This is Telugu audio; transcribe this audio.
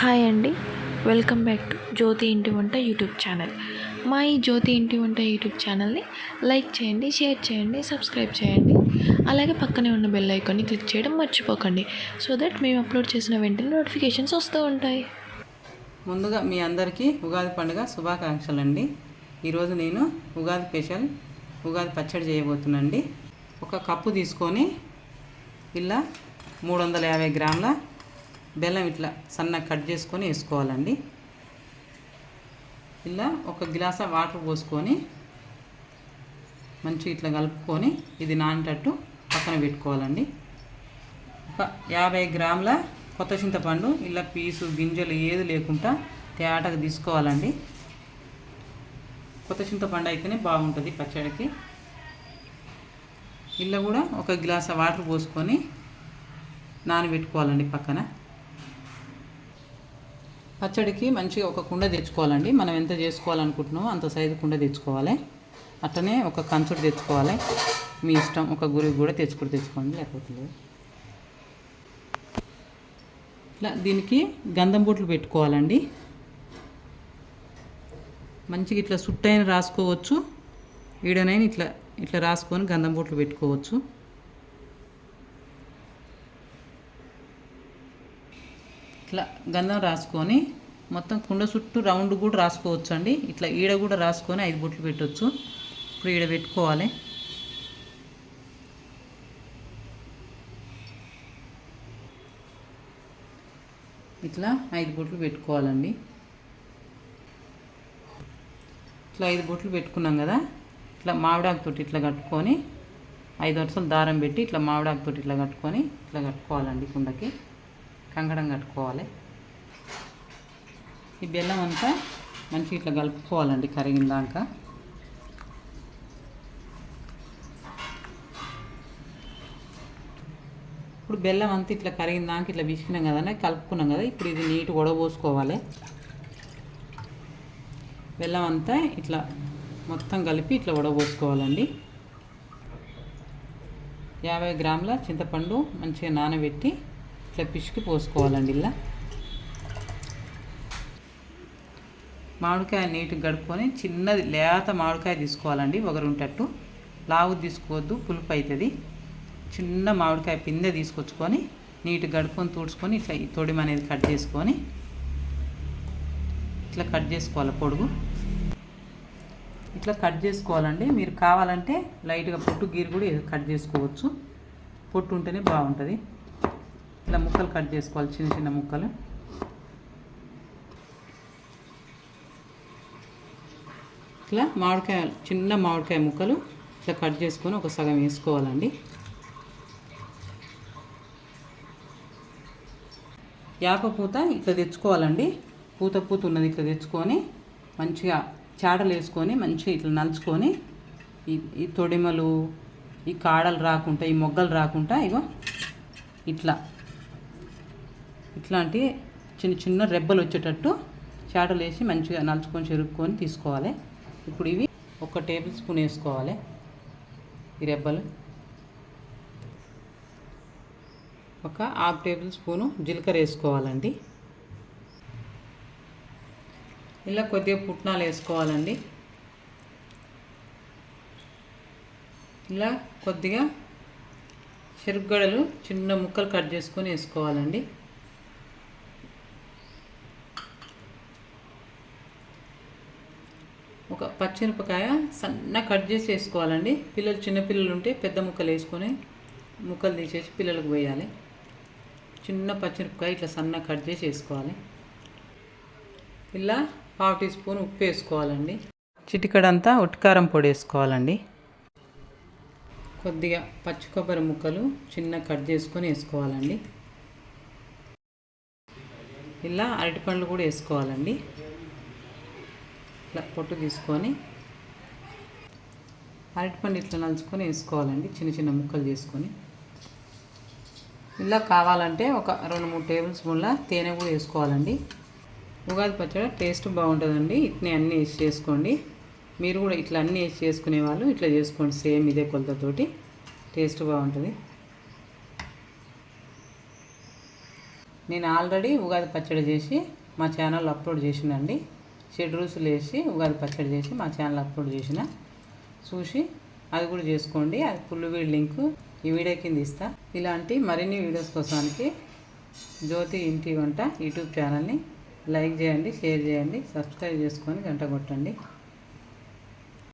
హాయ్ అండి. వెల్కమ్ బ్యాక్ టు జ్యోతి ఇంటి వంట యూట్యూబ్ ఛానల్. మా ఈ జ్యోతి ఇంటి వంట యూట్యూబ్ ఛానల్ని లైక్ చేయండి షేర్ చేయండి సబ్స్క్రైబ్ చేయండి. అలాగే పక్కనే ఉన్న బెల్ ఐకాన్ని క్లిక్ చేయడం మర్చిపోకండి. సో దట్ మేము అప్లోడ్ చేసిన వెంటనే నోటిఫికేషన్స్ వస్తూ ఉంటాయి. ముందుగా మీ అందరికీ ఉగాది పండుగ శుభాకాంక్షలు అండి ఈరోజు నేను ఉగాది స్పెషల్ ఉగాది పచ్చడి చేయబోతున్నాండి ఒక కప్పు తీసుకొని ఇలా మూడు వందల యాభై గ్రాముల బెల్లం ఇట్లా సన్నగా కట్ చేసుకొని వేసుకోవాలండి. ఇలా ఒక గ్లాస్ వాటర్ పోసుకొని మంచిగా ఇట్లా కలుపుకొని ఇది నానేటట్టు పక్కన పెట్టుకోవాలండి. ఒక యాభై గ్రాముల కొత్త చింతపండు ఇలా పీసు గింజలు ఏది లేకుండా తేటగా తీసుకోవాలండి. కొత్త చింతపండు అయితేనే బాగుంటుంది పచ్చడికి. ఇలా కూడా ఒక గ్లాస్ వాటర్ పోసుకొని నానబెట్టుకోవాలండి పక్కన. పచ్చడికి మంచిగా ఒక కుండ తెచ్చుకోవాలండి. మనం ఎంత చేసుకోవాలనుకుంటున్నామో అంత సైజు కుండ తెచ్చుకోవాలి. అట్లనే ఒక కంచుడు తెచ్చుకోవాలి. మీ ఇష్టం ఒక గురికి కూడా తెచ్చుకుని తెచ్చుకోండి లేకపోతే లేదు. ఇట్లా దీనికి గంధం బొట్లు పెట్టుకోవాలండి. మంచిగా ఇట్లా సుట్టైన రాసుకోవచ్చు. ఈడనైనా ఇట్లా ఇట్లా రాసుకొని గంధం బొట్లు పెట్టుకోవచ్చు. ఇట్లా గంధం రాసుకొని మొత్తం కుండ చుట్టూ రౌండ్ కూడా రాసుకోవచ్చు అండి ఇట్లా ఈడ కూడా రాసుకొని ఐదు బొట్లు పెట్టవచ్చు ఇప్పుడు ఈడ పెట్టుకోవాలి. ఇట్లా ఐదు బొట్లు పెట్టుకోవాలండి. ఇట్లా ఐదు బొట్లు పెట్టుకున్నాం కదా. ఇట్లా మామిడాకుతోటి ఇట్లా కట్టుకొని ఐదు వరుసలు దారం పెట్టి ఇట్లా మామిడాకుతోటి ఇట్లా కట్టుకొని ఇట్లా కట్టుకోవాలండి కుండకి. కంకణం కట్టుకోవాలి. ఈ బెల్లం అంతా మంచిగా ఇట్లా కలుపుకోవాలండి కరిగిందాక. ఇప్పుడు బెల్లం అంతా ఇట్లా కరిగిందాక ఇట్లా పిసికినాం కదా కలుపుకున్నాం కదా ఇప్పుడు ఇది నీట్ వడబోసుకోవాలి. బెల్లం అంతా ఇట్లా మొత్తం కలిపి ఇట్లా వడబోసుకోవాలండి. యాభై గ్రాముల చింతపండు మంచిగా నానబెట్టి ఇట్లా పిసికి పోసుకోవాలండి ఇలా. మామిడికాయ నీట్గా గడుపుకొని చిన్నది లేత మామిడికాయ తీసుకోవాలండి. ఒకరుంటట్టు లావు తీసుకోవద్దు పులుపు అవుతుంది చిన్న మామిడికాయ పిందె తీసుకొచ్చుకొని నీట్గా గడుపుకొని తుడుచుకొని ఇట్లా ఈ తొడిమ అనేది కట్ చేసుకొని ఇట్లా కట్ చేసుకోవాలి పొడుగు. ఇట్లా కట్ చేసుకోవాలండి. మీరు కావాలంటే లైట్గా పొట్టు గీరు కూడా కట్ చేసుకోవచ్చు. పొట్టు ఉంటేనే బాగుంటుంది. ఇట్లా ముక్కలు కట్ చేసుకోవాలి చిన్న చిన్న ముక్కలు. ఇట్లా మామిడికాయ చిన్న మామిడికాయ ముక్కలు ఇట్లా కట్ చేసుకొని ఒక సగం వేసుకోవాలండి. యాప పూత ఇట్లా తెచ్చుకోవాలండి. పూత పూత ఉన్నది ఇట్లా తెచ్చుకొని మంచిగా చాటలు వేసుకొని మంచిగా ఇట్లా నలుచుకొని ఈ ఈ తొడిమలు ఈ కాడలు రాకుండా ఈ మొగ్గలు రాకుండా ఇగో ఇట్లా. ఇట్లాంటి చిన్న చిన్న రెబ్బలు వచ్చేటట్టు చాటలు వేసి మంచిగా నలుచుకొని చెరుక్కొని తీసుకోవాలి. ఇప్పుడు ఇవి ఒక టేబుల్ స్పూన్ వేసుకోవాలి. ఈ రెబ్బలు. ఒక హాఫ్ టేబుల్ స్పూను జీలకర్ర వేసుకోవాలండి. ఇలా కొద్దిగా పుట్నాలు వేసుకోవాలండి. ఇలా కొద్దిగా చెరుకుగడలు చిన్న ముక్కలు కట్ చేసుకొని వేసుకోవాలండి. ఒక పచ్చిమిరపకాయ సన్న కట్ చేసి వేసుకోవాలండి. పిల్లలు చిన్నపిల్లలు ఉంటే పెద్ద ముక్కలు వేసుకొని ముక్కలు తీసేసి పిల్లలకు పోయాలి చిన్న పచ్చిమిరపకాయ ఇట్లా సన్న కట్ చేసి వేసుకోవాలి. ఇలా పావు టీ స్పూన్ ఉప్పు వేసుకోవాలండి. చిటికడంతా ఉట్కారం పొడి వేసుకోవాలండి. కొద్దిగా పచ్చి కొబ్బరి ముక్కలు చిన్న కట్ చేసుకొని వేసుకోవాలండి. ఇలా అరటిపండ్లు కూడా వేసుకోవాలండి. ఇట్లా పొట్టు తీసుకొని అరటిపండు ఇట్లా నలుచుకొని వేసుకోవాలండి చిన్న చిన్న ముక్కలు చేసుకొని. ఇలా కావాలంటే ఒక రెండు మూడు టేబుల్ స్పూన్ల తేనె కూడా వేసుకోవాలండి. ఉగాది పచ్చడి టేస్ట్ బాగుంటుందండి ఇట్నే అన్నీ వేసి చేసుకోండి. మీరు కూడా ఇట్లా అన్నీ వేసి చేసుకునే వాళ్ళు ఇట్లా చేసుకోండి సేమ్ ఇదే కొలతతోటి. టేస్ట్ బాగుంటుంది. నేను ఆల్రెడీ ఉగాది పచ్చడి చేసి మా ఛానల్లో అప్లోడ్ చేసినండి షెడ్ రూసులు వేసి ఉగాది పచ్చడి చేసి మా ఛానల్ అప్లోడ్ చేసిన. చూసి అది కూడా చేసుకోండి. అది ఫుల్ వీడి లింక్ ఈ వీడియో కింద ఇస్తా. ఇలాంటి మరిన్ని వీడియోస్ కోసానికి జ్యోతి ఇంటి వంట యూట్యూబ్ ఛానల్ని లైక్ చేయండి షేర్ చేయండి సబ్స్క్రైబ్ చేసుకొని గంట కొట్టండి.